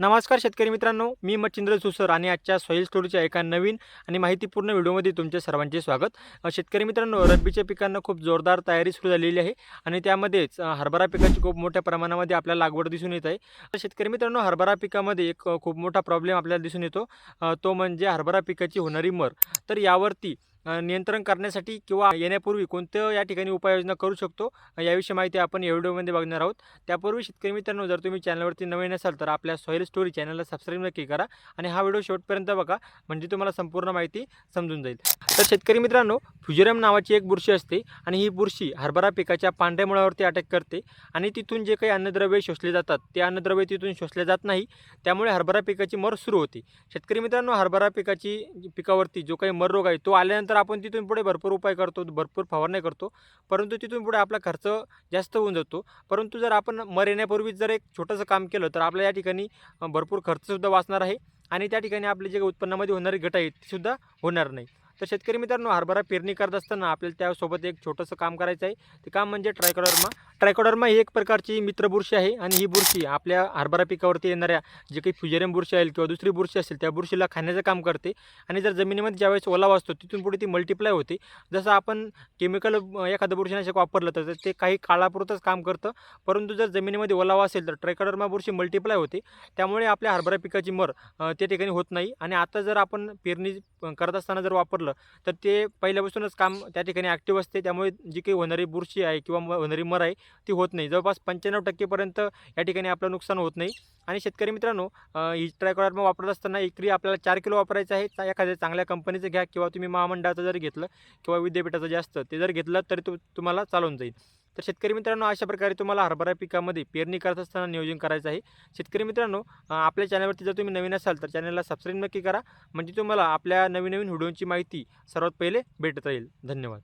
नमस्कार शेतकरी मित्रांनो मी मच्छिंद्र सुसर आणि आजच्या सॉईल स्टोरीच्या एका नवीन आणि माहितीपूर्ण व्हिडिओमध्ये तुमचे सर्वांचे स्वागत. शेतकरी मित्रांनो रब्बीच्या पिकांना खूप जोरदार तयारी सुरू झालेली आहे आणि त्यामध्येच हरभरा पिकाची खूप मोठ्या प्रमाणामध्ये आपल्याला लागवड दिसून येत आहे. तर शेतकरी मित्रांनो हरभरा पिकामध्ये एक खूप मोठा प्रॉब्लेम आपल्याला दिसून येतो. तो म्हणजे हरभरा पिकाची होणारी मर. तर यावरती नियंत्रण करण्यासाठी किंवा येण्यापूर्वी कोणतं या ठिकाणी उपाययोजना करू शकतो? याविषयी माहिती आपण या व्हिडिओमध्ये बघणार आहोत. त्यापूर्वी शेतकरी मित्रांनो जर तुम्ही चॅनलवरती नवीन असाल तर आपल्या सॉईल स्टोरी चॅनलला सबस्क्राईब नक्की करा आणि हा व्हिडिओ शेवटपर्यंत बघा म्हणजे तुम्हाला संपूर्ण माहिती समजून जाईल. तर शेतकरी मित्रांनो फ्युजेरम नावाची एक बुरशी असते आणि ही बुरशी हरभरा पिकाच्या पांढऱ्या मुळावरती अटॅक करते आणि तिथून जे काही अन्नद्रव्ये शोषले जातात ते अन्नद्रव्ये तिथून शोषले जात नाही. त्यामुळे हरभरा पिकाची मर सुरू होते. शेतकरी मित्रांनो हरभरा पिकाची पिकावरती जो काही मर रोग आहे तो आल्यानंतर आपण तिथून पुढे भरपूर उपाय करतो भरपूर फवारणी करतो. परंतु तिथून पुढे आपला खर्च जास्त होऊन जातो. परंतु जर आपण मर येण्यापूर्वीच जर एक छोटंसं काम केलं तर आपल्या या ठिकाणी भरपूर खर्चसुद्धा वाचणार आहे आणि त्या ठिकाणी आपले जे उत्पन्नामध्ये होणारी घट आहे तीसुद्धा होणार नाही. तर शेतकरी मित्रांनो हरभरा पेरणी करत असताना आपल्याला त्यासोबत एक छोटंसं काम करायचं आहे. ते काम म्हणजे ट्रायकोडर्मा. ट्रायकोडर्मा ही एक प्रकारची मित्र बुरशी आहे आणि ही बुरशी आपल्या हरभरा पिकावरती येणाऱ्या जे काही फ्युजेरियम बुरशी आहे किंवा दुसरी बुरशी असेल त्या बुरशीला खाण्याचं काम करते. आणि जर जमिनीमध्ये ज्यावेळेस ओलावा असतो तिथून पुढे ती मल्टिप्लाय होते. जसं आपण केमिकल एखादं बुरशीनाशक वापरलं तर ते काही काळापुरतंच काम करतं. परंतु जर जमिनीमध्ये ओलावा असेल तर ट्रायकोडर्मा बुरशी मल्टिप्लाय होते. त्यामुळे आपल्या हरभरा पिकाची मर त्या ठिकाणी होत नाही. आणि आता जर आपण पेरणी करत असताना जर वापरलं तर ते पहिल्यापासूनच काम त्या ठिकाणी ॲक्टिव्ह असते. त्यामुळे जी काही होणारी बुरशी आहे किंवा म- होणारी मर आहे ती होत नाही. जवळपास पंच्याण्णव टक्केपर्यंत या ठिकाणी आपलं नुकसान होत नाही. आणि शेतकरी मित्रांनो ही ट्रायकोडर्मा वापरत असताना एकरी आपल्याला चार किलो वापरायचं आहे. एखाद्या चांगल्या कंपनीचं घ्या किंवा तुम्ही महामंडळाचं जर घेतलं किंवा विद्यापीठाचं जे असतं ते जर घेतलं तरी तो तुम्हाला चालून जाईल. तर शेतकरी मित्रांनो अशा प्रकारे तुम्हाला हरभरा पिकामध्ये पेरणी करत असताना नियोजन करायचं आहे. शेतकरी मित्रांनो आपल्या चॅनलवरती जर तुम्ही नवीन असाल तर चॅनलला सबस्क्राईब नक्की करा. म्हणजे तुम्हाला आपल्या नवीन नवीन व्हिडिओची माहिती सर्वात पहिले भेटत राहील. धन्यवाद.